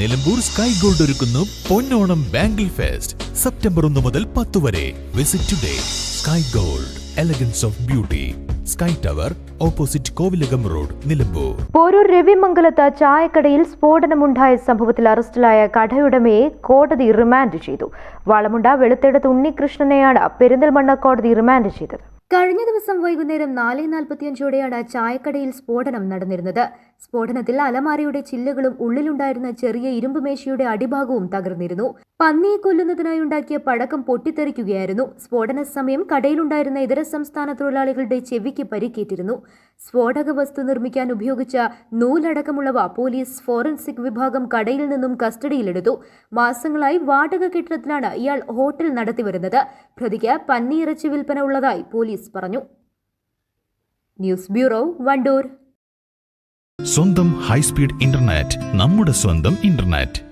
Nilambur sky gold ഒരുക്കുന്നു പൊന്നോണം bangle fest September ഒന്ന് മുതൽ പത്ത് വരെ. Visit today sky gold elegance of beauty sky tower opposite Kovilakam road Nilambur Poroor രവിമംഗലത്ത് ചായക്കടയിൽ സ്ഫോടനമുണ്ടായ സംഭവത്തിൽ അറസ്റ്റിലായ കടയുടമയെ കോടതി റിമാൻഡ് ചെയ്തു. വളമുണ്ട വെളുത്തെടുത്ത് ഉണ്ണികൃഷ്ണനെയാണ് പെരിന്തൽമണ്ണ കോടതി റിമാൻഡ് ചെയ്തത്. കഴിഞ്ഞ ദിവസം വൈകുന്നേരം നാല് നാൽപ്പത്തിയഞ്ചോടെയാണ് ചായക്കടയിൽ സ്ഫോടനം നടന്നിരുന്നത്. സ്ഫോടനത്തിൽ അലമാരയുടെ ചില്ലുകളും ഉള്ളിലുണ്ടായിരുന്ന ചെറിയ ഇരുമ്പുമേശയുടെ അടിഭാഗവും തകർന്നിരുന്നു. പന്നിയെ കൊല്ലുന്നതിനായി ഉണ്ടാക്കിയ പടക്കം പൊട്ടിത്തെറിക്കുകയായിരുന്നു. സ്ഫോടന സമയം കടയിലുണ്ടായിരുന്ന ഇതര സംസ്ഥാന തൊഴിലാളികളുടെ ചെവിക്ക് പരിക്കേറ്റിരുന്നു. സ്ഫോടക വസ്തു നിർമ്മിക്കാൻ ഉപയോഗിച്ച നൂലടക്കമുള്ളവ പോലീസ് ഫോറൻസിക് വിഭാഗം കടയിൽ നിന്നും കസ്റ്റഡിയിലെടുത്തു. മാസങ്ങളായി വാടക കെട്ടിടത്തിലാണ് ഇയാൾ ഹോട്ടൽ നടത്തിവരുന്നത്. പ്രതിക്ക് പന്നിയിറച്ചി വിൽപ്പന ഉള്ളതായി പോലീസ് പറഞ്ഞു. News bureau Wandoor. സ്വന്തം ഹൈസ്പീഡ് ഇന്റർനെറ്റ് നമ്മുടെ സ്വന്തം ഇന്റർനെറ്റ്.